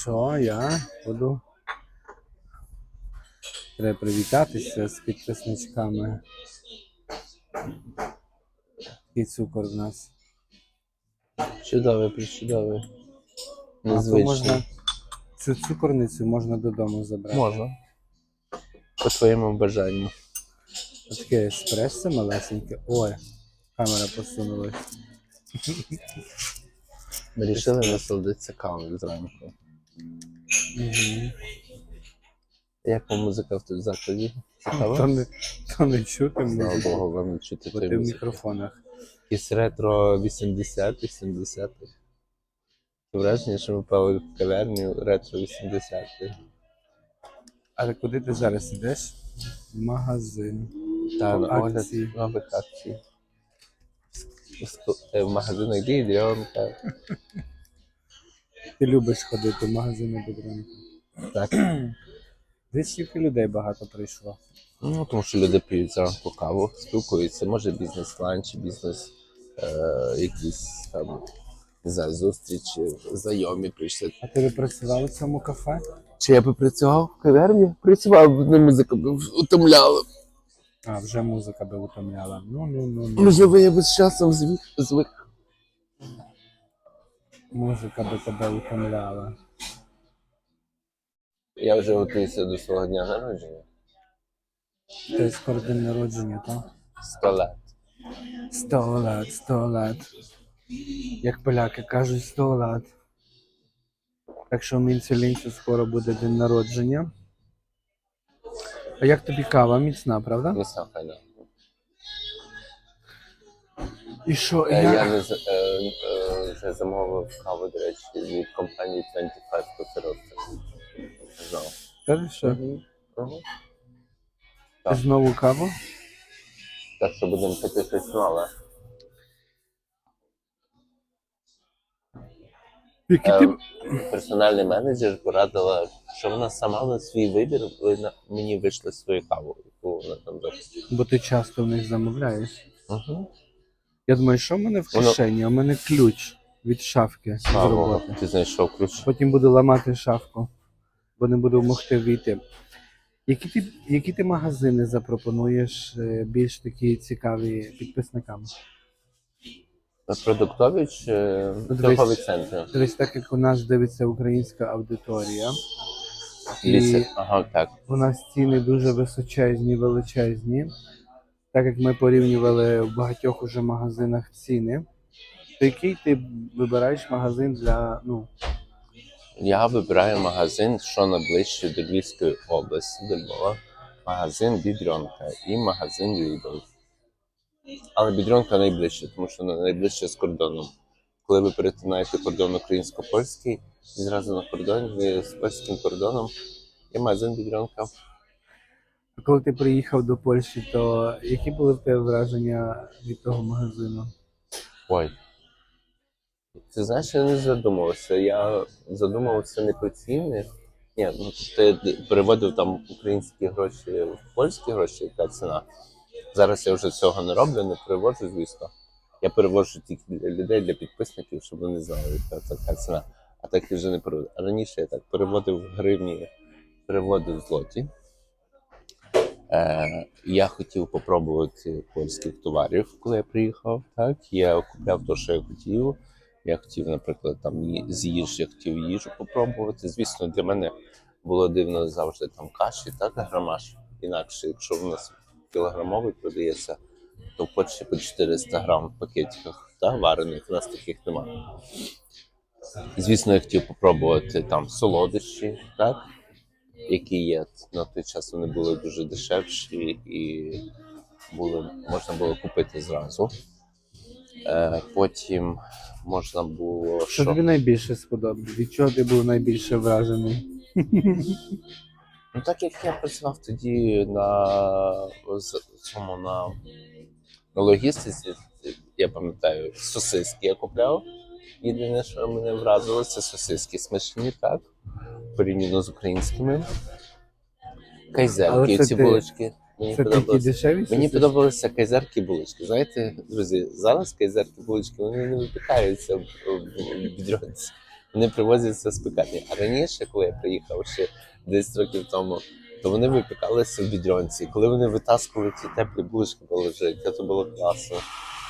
що я буду. Треба привітатися з підписничками. Який цукор в нас. Чудовий, причудовий. А то можна цю цукорницю можна додому забрати. Можна. По твоєму бажанню. Таке еспресо малесеньке. Ой, камера посунулась. Ми вирішили насолодитися кавою зранку. Угу. Як вам музика в тут закладі? Цікаво? не, то не чути Слава музику, Богу, вам не чути бо ти в музики. мікрофонах. Якісь ретро 80-х, 70-х. Враження, що ми пали в каверню ретро 80-х. Але куди ти зараз йдеш? В магазин. Та, на огляд акції. нових акцій. В ск- е, В магазинах Дідрьонка. Ти любиш ходити в магазини Бедренка. Так. Десь скільки людей багато прийшло. Ну, тому що люди п'ють зранку каву, спілкуються, може бізнес-ланч, бізнес, е, якісь там не знаю, зустрічі, знайомі прийшли. А ти би працював у цьому кафе? Чи я би працював в каверні? Працював, не музика б утомляла. А, вже музика би утомляла. Ну, ну, ну, ну. Можливо, я би з часом звик. звик. Музика би тебе утомляла. Я вже готуюся до свого дня народження. Ти скоро день народження, так? Сто лет. Сто лет, сто лет. Як поляки кажуть, сто лет. Так що у Мінці Лінцю скоро буде день народження. А як тобі кава міцна, правда? Не слухайно. І що? Е, я- Я не з- е, е, вже замовив каву, до речі, від компанії 25 Coffee Roasters. Знав. Та що? Ти знову каву? Так що будемо пити щось нове. Які Е, ти... Персональний менеджер порадила, що вона сама на свій вибір ви на- мені вийшла свою каву, яку вона там робить. Бо ти часто в них замовляєш. Угу. Я думаю, що в мене в Воно- кишені? У мене ключ від шафки з роботи. ти знайшов ключ. Потім буду ламати шафку, бо не буду могти війти. Які ти, які ти магазини запропонуєш е, більш такі цікаві підписникам? Продуктові чи Ну, дивись. торгові центри? Тобто, так як у нас дивиться українська аудиторія, і Ліси. Ага, так. у нас ціни дуже височезні, величезні. Так як ми порівнювали в багатьох уже магазинах ціни, який ти вибираєш магазин для ну, Я вибираю магазин, що найближче до Львівської області, до Львова. Магазин Бідрьонка і магазин Lidl. Але Бідрьонка найближче, тому що вона найближче з кордоном. Коли ви перетинаєте кордон українсько-польський, і зразу на кордоні з польським кордоном є магазин Бідрьонка. А коли ти приїхав до Польщі, то які були в тебе враження від того магазину? Ой. Ти знаєш, я не задумувався. Я задумувався не про ціни. Ні, ну я переводив там українські гроші в польські гроші, яка ціна. Зараз я вже цього не роблю, не переводжу, звісно. Я переводжу тільки для людей, для підписників, щоб вони знали, яка така ціна. А так я вже не переводжу. А раніше я так переводив в гривні, переводив злоті. Е, я хотів попробувати польських товарів, коли я приїхав. Так, я купляв те, що я хотів. Я хотів, наприклад, там з їж, я хотів їжу попробувати. Звісно, для мене було дивно завжди там каші, так, грамаж. Інакше, якщо в нас кілограмовий продається, то Польщі по 400 грам в пакетиках, так, варених, у нас таких немає. Звісно, я хотів попробувати там солодощі, так, які є. На той час вони були дуже дешевші і були, можна було купити зразу. Е, потім можна було. Що тобі найбільше сподобалось? Від чого ти був найбільше вражений? Ну, так як я працював тоді на цьому на, на логістиці, я пам'ятаю, сосиски я купляв. Єдине, що мене вразило, це сосиски смачні, так? Порівняно з українськими. Кайзерки, ці ти- булочки. Мені Це такі подобалися. дешеві? Мені подобалися кайзерки булочки. Знаєте, друзі, зараз кайзерки булочки вони не випікаються в, в, бідронці. Вони привозять це з пекарні. А раніше, коли я приїхав ще 10 років тому, то вони випікалися в відронці. Коли вони витаскували ті теплі булочки положити, то було класно.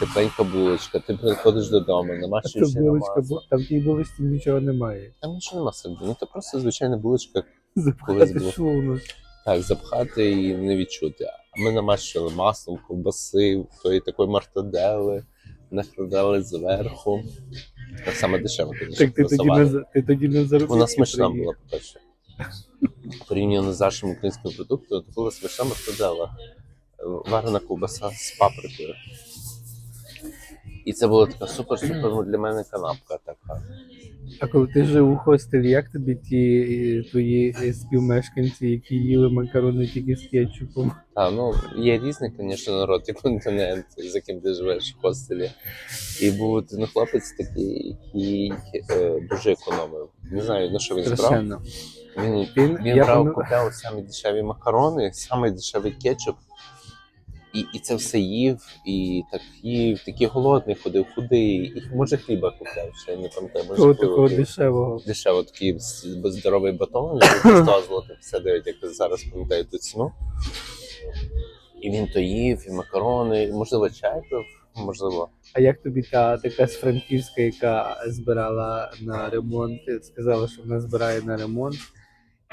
Тепленька булочка, ти приходиш додому, А намащуєш це на булочка, масло. бу- там в тій булочці нічого немає. Там нічого нема середини, то просто звичайна булочка, Запхати було. що воно? Так, запхати і не відчути. А ми намащили маслом, ковбаси, тої такої мартадели, накладали зверху. Так само дешево, звісно, Так ти тоді, не за- ти тоді не заробив. Вона смачна була, по-перше. Порівняно з нашим українським продуктом, то була смачна мартадела. Варена ковбаса з паприкою. І це була така супер-супер ну, для мене канапка така. А коли ти жив у хостелі, як тобі ті е, твої е, співмешканці, які їли макарони тільки з кетчупом? Та, ну, є різний, звісно, народ і континент, з яким ти живеш в хостелі. І був один хлопець такий, який е, дуже економив. Не знаю, на що він збрав. Він, Він, він брав, пам'ят- купляв самі дешеві макарони, самий дешевий кетчуп. І, і це все їв, і так їв, такий голодний ходив, худий, і може хліба купляв, ще я не пам'ятаю, може Того такого дешевого. дешево такий здоровий батон, 100 злотих 59, як зараз пам'ятаю ту ціну. І він то їв, і макарони, і, можливо, чай пив, можливо. А як тобі та така з Франківська, яка збирала на ремонт, сказала, що вона збирає на ремонт,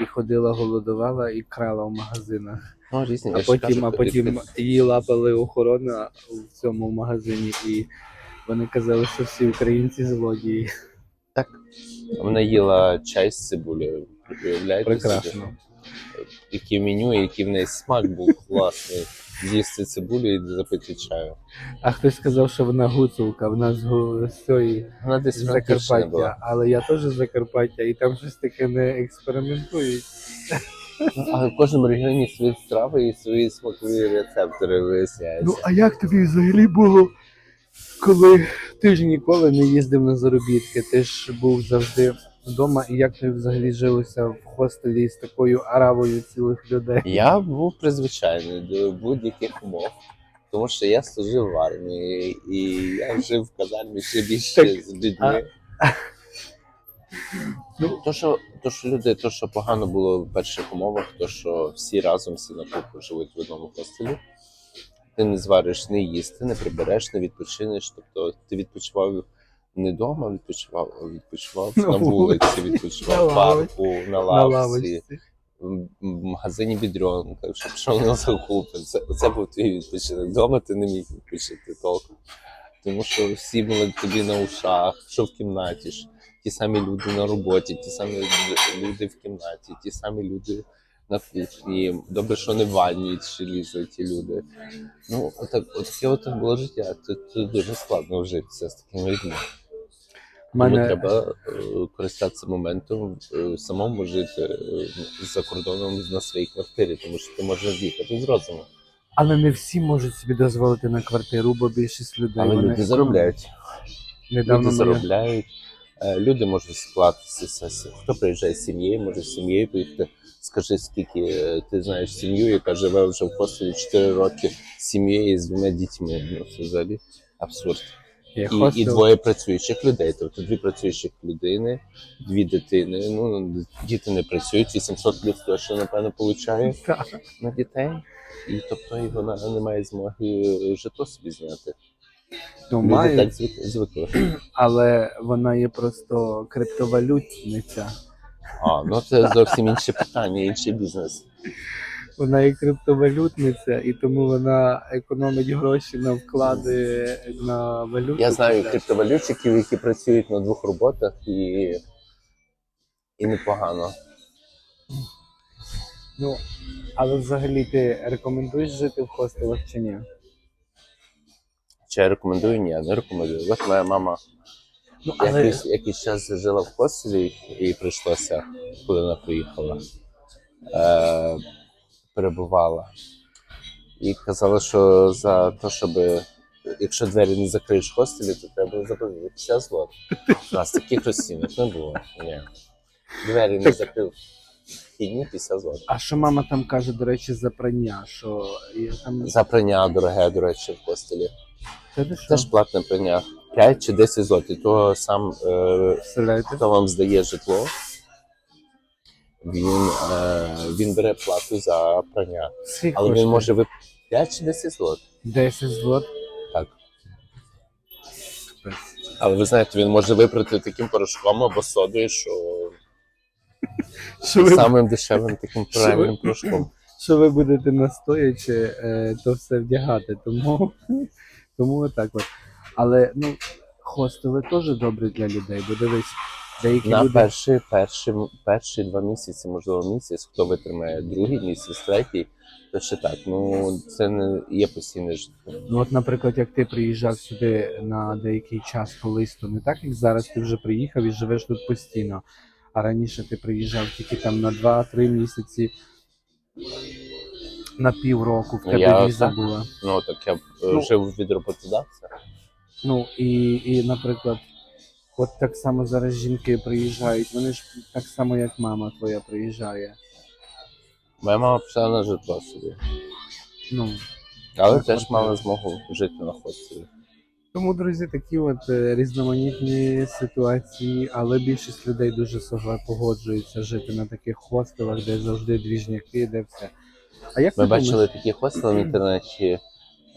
і ходила, голодувала і крала в магазинах. Ну, різні, А потім, кажу, а потім її лапали охорона в цьому магазині, і вони казали, що всі українці злодії. Так. Вона їла чай з цибулею. Прекрасно. Яке меню, який в неї смак був класний. З'їсти цибулю і запити чаю. А хтось сказав, що вона гуцулка, вона з, гу- з цієї Вона десь з з Закарпаття. Закарпаття, але я теж з Закарпаття, і там щось таке не експериментують. Ну, Але в кожному регіоні свої страви і свої смакові рецептори виясняються. Ну, а як тобі взагалі було, коли ти ж ніколи не їздив на заробітки, ти ж був завжди вдома, і як тобі взагалі жилося в хостелі з такою аравою цілих людей? Я був призвичайний до будь-яких умов, тому що я служив в армії, і я жив в казармі ще більше Так, з людьми. Ну, То, що, то, що люди, то, що погано було в перших умовах, то що всі разом, всі на купу живуть в одному хостелі. Ти не звариш, не їсти, не прибереш, не відпочинеш. Тобто ти відпочивав не вдома, відпочивав, а відпочивав На вулиці, відпочивав в парку, на лавці в магазині бідрьонка, що пішов на закупи. Це, це був твій відпочинок. Вдома ти не міг відпочити толком. Тому що всі були тобі на ушах, що в кімнаті ж. Ті самі люди на роботі, ті самі люди- люди в кімнаті, ті самі люди на кухні. Добре, що не в ванні чи лізуть ті люди. Ну, отак, от таке от було життя. Тут, тут дуже складно вжитися з такими людьми. В Тому мене треба е, користатися моментом, е, самому жити е, за кордоном на своїй квартирі, тому що ти можеш з'їхати з розуму. Але не всі можуть собі дозволити на квартиру, бо більшість людей Але вони люди заробляють. недавно Люди заробляють. Люди можуть сплатитися. Хто приїжджає з сім'єю, може з сім'єю поїхати. Скажи, скільки ти знаєш сім'ю, яка живе вже в хостелі 4 роки з сім'єю з двома дітьми. Ну це взагалі абсурд. І, і двоє працюючих людей. Тобто дві працюючих людини, дві дитини. Ну діти не працюють, 800 плюс точно, напевно, получає на дітей. І тобто і вона не має змоги житло собі зняти. Ну, Люди мають, так звик- звикли. але вона є просто криптовалютниця. А, ну це зовсім інше питання, інший бізнес. Вона є криптовалютниця, і тому вона економить гроші на вклади на валюту. Я знаю криптовалютчиків, які працюють на двох роботах і, і непогано. Ну, але взагалі ти рекомендуєш жити в хостелах чи ні? Чи я рекомендую? Ні, не рекомендую. От моя мама Ну, але якийсь, якийсь час жила в хостелі і прийшлося, коли вона приїхала, е, перебувала. І казала, що за те, щоб якщо двері не закриєш в хостелі, то треба заплатити 50 злотих. У нас таких розцінок не було. Ні. Двері не закрив вхідні 50 злотих. а що мама там каже, до речі, за прання? Що я там За прання дороге, до речі, в хостелі. Це ти що? Теж платне прання. 5 чи 10 злотих. То сам е, хто вам здає житло, він, е, він бере плату за прання. Скільки Але коштує? він може ви 5 чи 10 злотих. 10 злот. Так. Але ви знаєте, він може випрати таким порошком або содою, що Що ви, самим дешевим таким Що ви- правильним порошком. що ви будете настоячи е, то все вдягати. Тому, тому отак от. Але ну, хостели теж добрі для людей, бо дивись, деякі На люди. перші, перші, перші два місяці, можливо, місяць, хто витримає другий місяць, третій, то ще так. Ну це не є постійне життя. Ну, от, наприклад, як ти приїжджав сюди на деякий час колись, то не так, як зараз ти вже приїхав і живеш тут постійно. А раніше ти приїжджав тільки там на 2-3 місяці, на півроку в Ну, тебе віза так. була. Ну так я е, Ну. жив від роботодавця. Ну і, і, наприклад, от так само зараз жінки приїжджають, вони ж так само, як мама твоя приїжджає. Моя мама пішла на житло собі, Ну, але теж мала змогу жити на хостелі. Тому, друзі, такі от е, різноманітні ситуації, але більшість людей дуже согла- погоджуються жити на таких хостелах, де завжди двіжняки, де все. А як Ми ти бачили думаєш? такі хостели в інтернеті,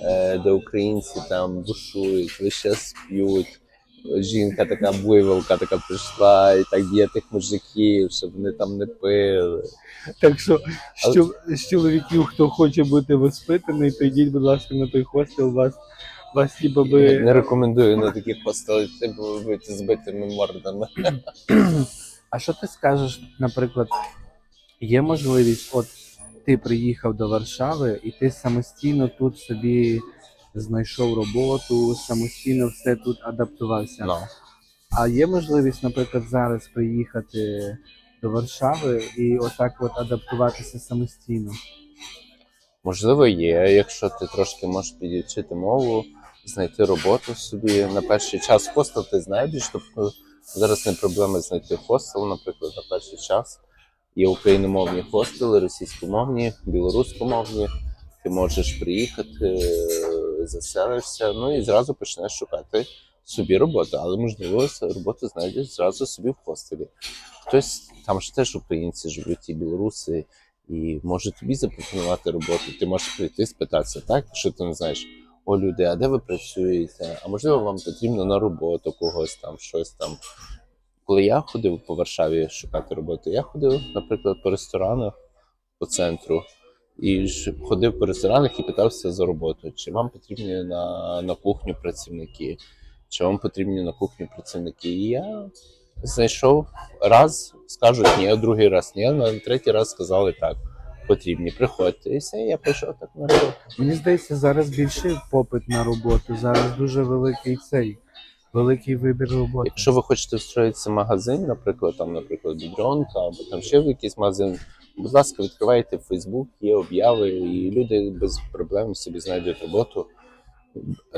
е, де українці там бушують, весь час п'ють. Жінка така буйволка така прийшла і так б'є тих мужиків, щоб вони там не пили. Так що Але- з чол- з чоловіків, хто хоче бути воспитаний, то йдіть, будь ласка, на той хостел, вас, вас ті баби. Не рекомендую на такі хостели йти, бо ви будете збитими мордами. А що ти скажеш, наприклад, є можливість, от ти приїхав до Варшави, і ти самостійно тут собі знайшов роботу, самостійно все тут адаптувався. Ну. А є можливість, наприклад, зараз приїхати до Варшави і отак от адаптуватися самостійно. Можливо, є, якщо ти трошки можеш підівчити мову, знайти роботу собі на перший час. Хостел ти знайдеш, тобто зараз не проблема знайти хостел, наприклад, на перший час. Є україномовні хостели, російськомовні, білоруськомовні. Ти можеш приїхати, е, заселишся, ну і зразу почнеш шукати собі роботу. Але можливо, роботу знайдеш зразу собі в хостелі. Хтось там ж теж українці живуть, і білоруси, і може тобі запропонувати роботу. Ти можеш прийти спитатися, так? Що ти не знаєш, о, люди, а де ви працюєте? А можливо, вам потрібно на роботу когось там, щось там. Коли я ходив по Варшаві шукати роботу, я ходив, наприклад, по ресторанах по центру. І ходив по ресторанах і питався за роботу, чи вам потрібні на, на кухню працівники, чи вам потрібні на кухню працівники. І я знайшов раз, скажуть ні, а другий раз ні, на третій раз сказали так, потрібні, приходьте. І все, я прийшов так на роботу. Мені здається, зараз більший попит на роботу. Зараз дуже великий цей великий вибір роботи. Якщо ви хочете встроїтися в магазин, наприклад, там, наприклад, Бідронка, або там ще в якийсь магазин, будь ласка, відкривайте Facebook, є обяви, і люди без проблем собі знайдуть роботу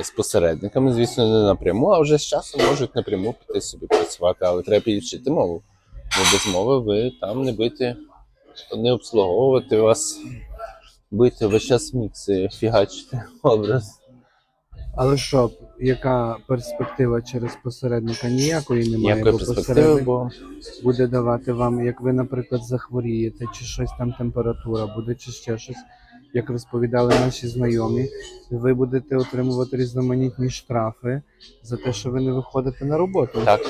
з посередниками, звісно, не напряму, а вже з часом можуть напряму піти собі працювати, але треба підвчити мову. Бо без мови ви там не будете не обслуговувати вас, будете весь час мікси фігачити образ. Але що, яка перспектива через посередника? Ніякої немає, Ніякої бо перспективи, посередник бо буде давати вам, як ви, наприклад, захворієте, чи щось там температура буде, чи ще щось. Як розповідали наші знайомі, ви будете отримувати різноманітні штрафи за те, що ви не виходите на роботу. Так.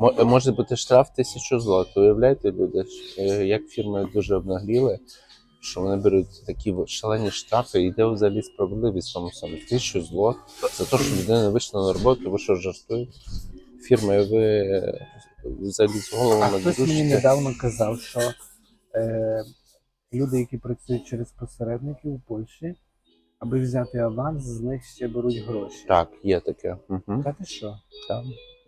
Мо- Може бути штраф тисячу злот. Уявляєте, люди, ж, е, як фірми дуже обнагліли, що вони беруть такі шалені штрафи, і де взагалі справедливість тому всьому. Тисячу злот за те, що людина не вийшла на роботу, ви що жартуєте? Фірми, ви взагалі з А головами хтось мені недавно казав, що е, люди, які працюють через посередників у Польщі, аби взяти аванс, з них ще беруть гроші. Так, є таке. Угу. Та ти що? Так.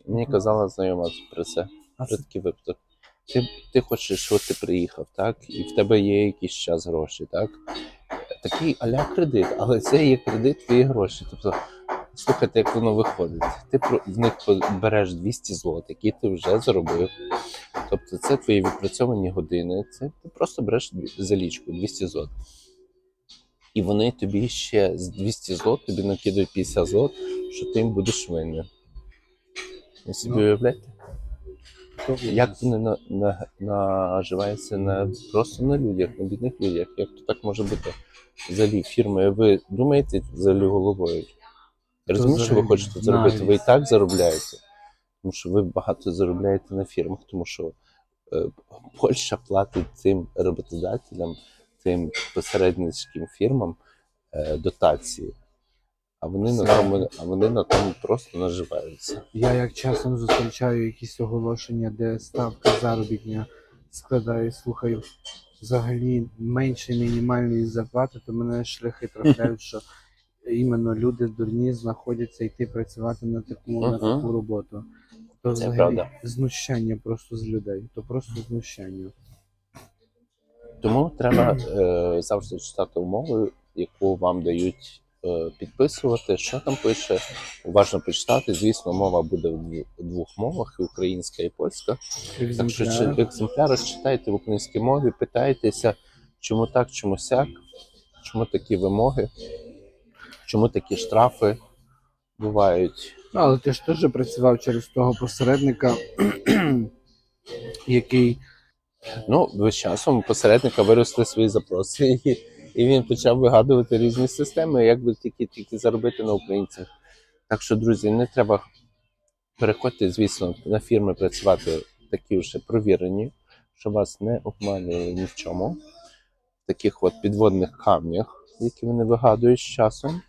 Мені казала знайома про це. А Про це такий випадок. Ти, ти хочеш, що ти приїхав, так? І в тебе є якийсь час гроші, так? Такий аля кредит, але це є кредит твої гроші. Тобто, слухайте, як воно виходить. Ти в них береш 200 злотих, які ти вже заробив. Тобто, це твої відпрацьовані години. Це ти просто береш залічку 200 злот. І вони тобі ще з 200 злот тобі накидують 50 злот, що ти їм будеш винен. Ви собі уявляєте? Як вони на, на, наживаються на просто на людях, на бідних людях? Як то так може бути? Взагалі, фірми, ви думаєте взагалі головою? Я розумію, що ви хочете заробити, ви і так заробляєте. Тому що ви багато заробляєте на фірмах, тому що е, Польща платить цим роботодателям, цим посередницьким фірмам е, дотації. А вони, на тому, а вони на тому просто наживаються. Я як часом зустрічаю якісь оголошення, де ставка заробітня складає, слухаю, взагалі менше мінімальної зарплати, то мене шляхи трапляють, що іменно люди дурні знаходяться йти працювати на таку, на таку роботу. То Це взагалі правда. знущання просто з людей. То просто знущання. Тому треба е, завжди читати умови, яку вам дають підписувати. Що там пише, уважно почитати. Звісно, мова буде в двох мовах: і українська і польська. Так що чи- екземпляри читайте в українській мові, питайтеся, чому так, чому сяк, чому такі вимоги, чому такі штрафи бувають. Ну, але ти ж теж працював через того посередника, який Ну, з часом посередника виросли свої запроси, і, він почав вигадувати різні системи, як би тільки, тільки заробити на українцях. Так що, друзі, не треба переходьте, звісно, на фірми працювати такі вже провірені, що вас не обманювали ні в чому. В таких от підводних камнях, які вони вигадують з часом.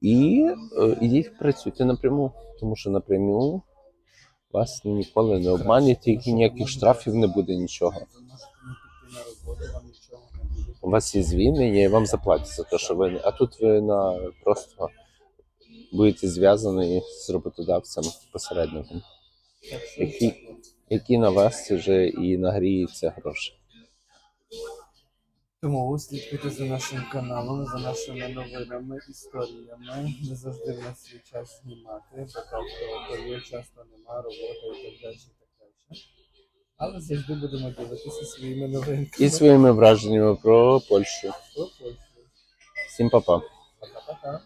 І е, ідіть працюйте напряму, тому що напряму вас ніколи не обманять, і ніяких штрафів не буде нічого. У вас є звільнення, і вам заплатять за те, що ви. А тут ви на просто будете зв'язані з роботодавцем посередником, який, який на вас вже і нагріється гроші. Тому слідкуйте за нашим каналом, за нашими новинами, історіями. Не завжди в нас є час знімати, бо так є часто нема роботи і так далі, і так далі. Але завжди будемо ділитися своїми новинками. І своїми враженнями про Польщу. Про Польщу. Всім па-па. Пока-пока.